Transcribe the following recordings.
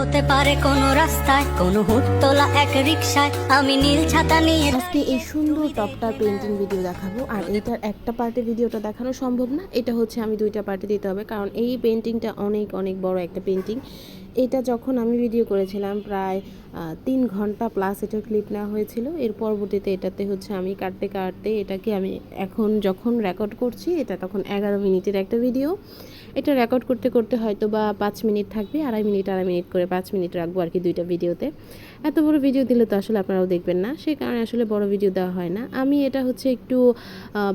হতে পারে কোনো রাস্তায়, কোনো হুটতলা এক রিক্সায় আমি নীল ছাতা নিয়ে আজকে এই সুন্দর টপটা পেন্টিং ভিডিও দেখাবো, আর এটার একটা পার্টে ভিডিওটা দেখানো সম্ভব না। এটা হচ্ছে আমি দুইটা পার্টে দিতে হবে, কারণ এই পেন্টিংটা অনেক অনেক বড় একটা পেন্টিং এটা যখন আমি ভিডিও করেছিলাম প্রায় তিন ঘণ্টা প্লাস এটা ক্লিপ নেওয়া হয়েছিল। এর পরবর্তীতে এটাতে হচ্ছে আমি কাটতে কাটতে এটাকে আমি এখন যখন রেকর্ড করছি, এটা তখন এগারো মিনিটের একটা ভিডিও এটা রেকর্ড করতে করতে হয়তো বা পাঁচ মিনিট থাকবে, আড়াই মিনিট আড়াই মিনিট করে পাঁচ মিনিট রাখব আর কি দুইটা ভিডিওতে এত বড় ভিডিও দিলে তো আসলে আপনারাও দেখবেন না সেই কারণে আসলে বড় ভিডিও দেওয়া হয় না। আমি এটা হচ্ছে একটু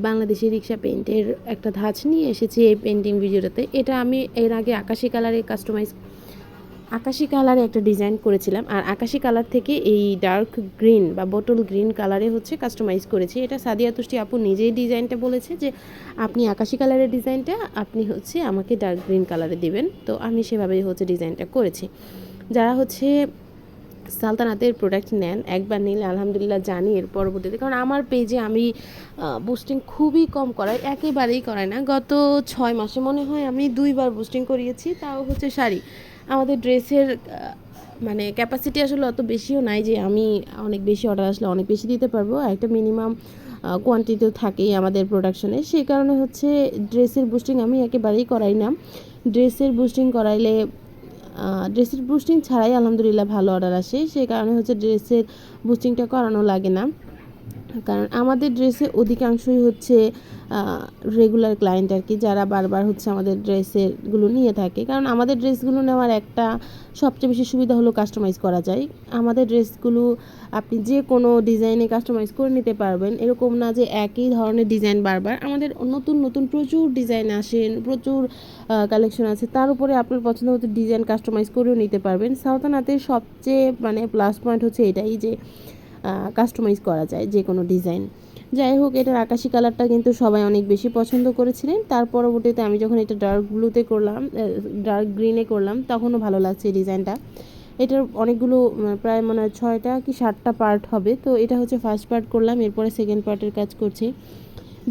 বাংলাদেশি রিক্সা পেন্টের একটা ধাঁচ নিয়ে এসেছি এই পেন্টিং ভিডিওটাতে এটা আমি এর আগে আকাশি কালারে কাস্টমাইজ আকাশি কালারে একটা ডিজাইন করেছিলাম, আর আকাশি কালার থেকে এই ডার্ক গ্রিন বা বোটল গ্রিন কালারে হচ্ছে কাস্টমাইজ করেছি। এটা সাদিয়া তুষ্টি আপু নিজেই ডিজাইনটা বলেছে যে, আপনি আকাশি কালারের ডিজাইনটা, আপনি হচ্ছে আমাকে ডার্ক গ্রিন কালারে দিবেন। তো আমি সেভাবেই হচ্ছে ডিজাইনটা করেছি। যারা হচ্ছে সালতানাতের প্রোডাক্ট নেন, একবার নিলে আলহামদুলিল্লাহ জানি এর পরবর্তীতে, কারণ আমার পেজে আমি বুস্টিং খুবই কম করাই, একেবারেই করাই না। গত ছয় মাসে মনে হয় আমি দুইবার বুস্টিং করিয়েছি, তাও হচ্ছে শাড়ি। আমাদের ড্রেসের মানে ক্যাপাসিটি আসলে অত বেশিও নাই যে আমি অনেক বেশি অর্ডার আসলে অনেক বেশি দিতে পারব। একটা মিনিমাম কোয়ান্টিটিও থাকেই আমাদের প্রোডাকশনে সেই কারণে হচ্ছে ড্রেসের বুস্টিং আমি একেবারেই করাই না। ড্রেসের বুস্টিং করাইলে ড্রেসের বুস্টিং ছাড়াই আলহামদুলিল্লাহ ভালো অর্ডার আসে। সেই কারণে হচ্ছে ড্রেসের বুস্টিংটা করানো লাগে না। কারণ আমাদের ড্রেসে অধিকাংশই হচ্ছে রেগুলার ক্লায়েন্ট আর কি, যারা বারবার হচ্ছে আমাদের ড্রেসেরগুলো নিয়ে থাকে। কারণ আমাদের ড্রেসগুলো নেওয়ার একটা সবচেয়ে বেশি সুবিধা হলো কাস্টমাইজ করা যায়। আমাদের ড্রেসগুলো আপনি যে কোনো ডিজাইনে কাস্টমাইজ করে নিতে পারবেন। এরকম না যে একই ধরনের ডিজাইন বারবার। আমাদের নতুন নতুন প্রচুর ডিজাইন আসেন, প্রচুর কালেকশন আছে। তার উপরে আপনার পছন্দ মতো ডিজাইন কাস্টমাইজ করেও নিতে পারবেন। সাউথানাতের সবচেয়ে মানে প্লাস পয়েন্ট হচ্ছে এটাই যে কাস্টমাইজ করা যায় যে কোনো ডিজাইন যাই হোক, এটার আকাশি কালারটা কিন্তু সবাই অনেক বেশি পছন্দ করেছিলেন। তার পরবর্তীতে আমি যখন এটা ডার্ক ব্লুতে করলাম ডার্ক গ্রিনে করলাম, তখনও ভালো লাগছে এই ডিজাইনটা এটার অনেকগুলো প্রায় মনে হয় ছয়টা কি সাতটা পার্ট হবে। তো এটা হচ্ছে ফার্স্ট পার্ট করলাম, এরপরে সেকেন্ড পার্টের কাজ করছি।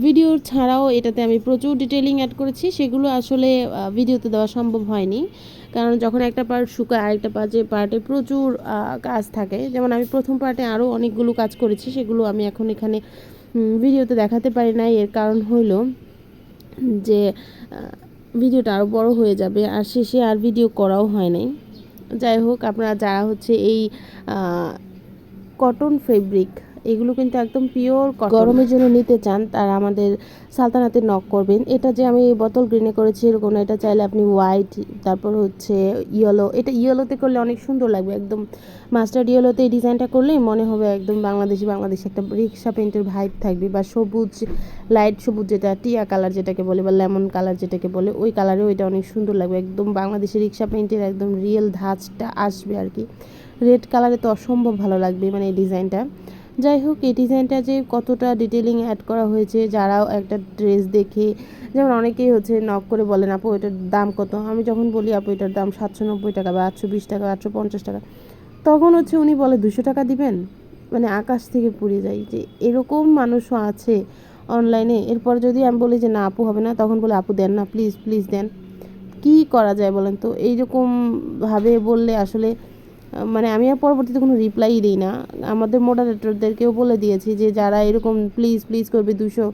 ভিডিও ছাড়াও এটাতে আমি প্রচুর ডিটেলিং অ্যাড করেছি। সেগুলো আসলে ভিডিওতে দেওয়া সম্ভব হয়নি। কারণ যখন একটা পার্ট শুকায়, আরেকটা পার্টে পার্টে প্রচুর কাজ থাকে। যেমন আমি প্রথম পার্টে আরও অনেকগুলো কাজ করেছি, সেগুলো আমি এখন এখানে ভিডিওতে দেখাতে পারি না এর কারণ হইল যে ভিডিওটা আরও বড় হয়ে যাবে। আর শেষে আর ভিডিও করাও হয় নাই। যাই হোক, আপনারা যারা হচ্ছে এই কটন ফেব্রিক এগুলো কিন্তু একদম পিওর গরমের জন্য নিতে চান তারা আমাদের সালতানাতে নক করবেন। এটা যে আমি বোতল গ্রিনে করেছি, এরকম এটা চাইলে আপনি হোয়াইট তারপর হচ্ছে ইয়েলো এটা ইয়েলোতে করলে অনেক সুন্দর লাগবে, একদম মাস্টার্ড ইয়েলোতে এই ডিজাইনটা করলেই মনে হবে একদম বাংলাদেশি বাংলাদেশি একটা রিক্সা পেন্টের ভাইব থাকবে, বা সবুজ লাইট সবুজ যেটা, টিয়া কালার যেটাকে বলে, বা লেমন কালার যেটাকে বলে, ওই কালারেও এটা অনেক সুন্দর লাগবে, একদম বাংলাদেশি রিক্সা পেন্টের একদম রিয়েল ধাঁচটা আসবে আর কি। রেড কালারে তো অসম্ভব ভালো লাগবে মানে এই ডিজাইনটা যাই হোক, এই ডিজাইনটা যে কতটা ডিটেলিং অ্যাড করা হয়েছে, যারাও একটা ড্রেস দেখে, যেমন অনেকেই হচ্ছে নক করে বলেন, আপু, এটার দাম কত? আমি যখন বলি, আপু, এটার দাম সাতশো নব্বই টাকা বা আটশো বিশ টাকা, আটশো পঞ্চাশ টাকা। তখন হচ্ছে উনি বলে, দুশো টাকা দিবেন? মানে আকাশ থেকে পুড়ে যায় যে এরকম মানুষও আছে অনলাইনে এরপর যদি আমি বলি যে, না, আপু, হবে না, তখন বলে, আপু, দেন না প্লিজ প্লিজ দেন। কি করা যায় বলেন তো? এইরকম ভাবে বললে আসলে মানে আমি আর পরবর্তীতে কোনো রিপ্লাই দিই না। আমাদের মডারেটরদেরকেও বলে দিয়েছি যে, যারা এরকম প্লিজ প্লিজ করবে দুশো,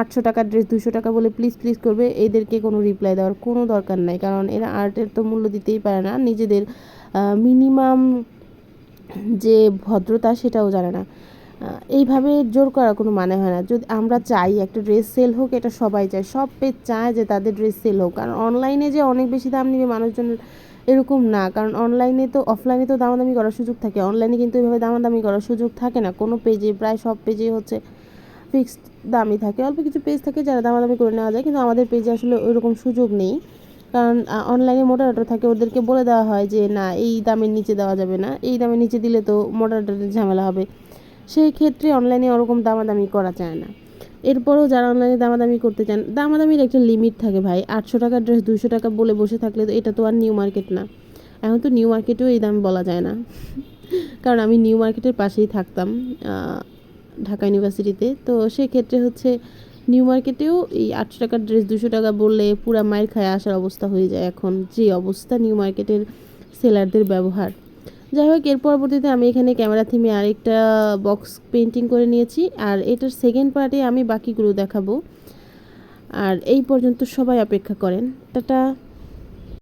আটশো টাকার ড্রেস দুশো টাকা বলে প্লিজ প্লিজ করবে, এদেরকে কোনো রিপ্লাই দেওয়ার কোনো দরকার নাই। কারণ এরা আর্টের তো মূল্য দিতেই পারে না। নিজেদের মিনিমাম যে ভদ্রতা সেটাও জানে না। এইভাবে জোর করার কোনো মানে হয় না। যদি আমরা চাই একটা ড্রেস সেল হোক, এটা সবাই চায়। সব পেজ চায় যে তাদের ড্রেস সেল হোক। কারণ অনলাইনে যে অনেক বেশি দাম নিবে মানুষজন এরকম না, কারণ অনলাইনে তো অফলাইনে তো দামাদামি করার সুযোগ থাকে। অনলাইনে কিন্তু এভাবে দামাদামি করার সুযোগ থাকে না। কোনো পেজে প্রায় সব পেজে হচ্ছে ফিক্সড দামই থাকে। অল্প কিছু পেজ থাকে যারা দামাদামি করে নেওয়া যায়, কিন্তু আমাদের পেজে আসলে ওইরকম সুযোগ নেই। কারণ অনলাইনে মোডারেটর থাকে, ওদেরকে বলে দেওয়া হয় যে, না, এই দামের নিচে দেওয়া যাবে না। এই দামের নিচে দিলে তো মোডারেটরের ঝামেলা হবে। সেই ক্ষেত্রে অনলাইনে ওরকম দামাদামি করা যায় না। এরপরও যারা অনলাইনে দামাদামি করতে চান, দামাদামির একটা লিমিট থাকে ভাই। আটশো টাকার ড্রেস দুশো টাকা বলে বসে থাকলে তো এটা তো আর নিউ মার্কেট না। এখন তো নিউ মার্কেটেও এই দাম বলা যায় না। কারণ আমি নিউ মার্কেটের পাশেই থাকতাম ঢাকা ইউনিভার্সিটিতে তো। সেক্ষেত্রে হচ্ছে নিউ মার্কেটেও এই আটশো টাকার ড্রেস দুশো টাকা বললে পুরা মায়ের খায় আসার অবস্থা হয়ে যায় এখন। যে অবস্থা নিউ মার্কেটের সেলারদের ব্যবহার। যাই হোক, এর পরবর্তীতে আমি এখানে ক্যামেরা থিমে আরেকটা বক্স পেন্টিং করে নিয়েছি। আর এটার সেকেন্ড পার্টে আমি বাকিগুলো দেখাবো। আর এই পর্যন্ত সবাই অপেক্ষা করেন। টাটা।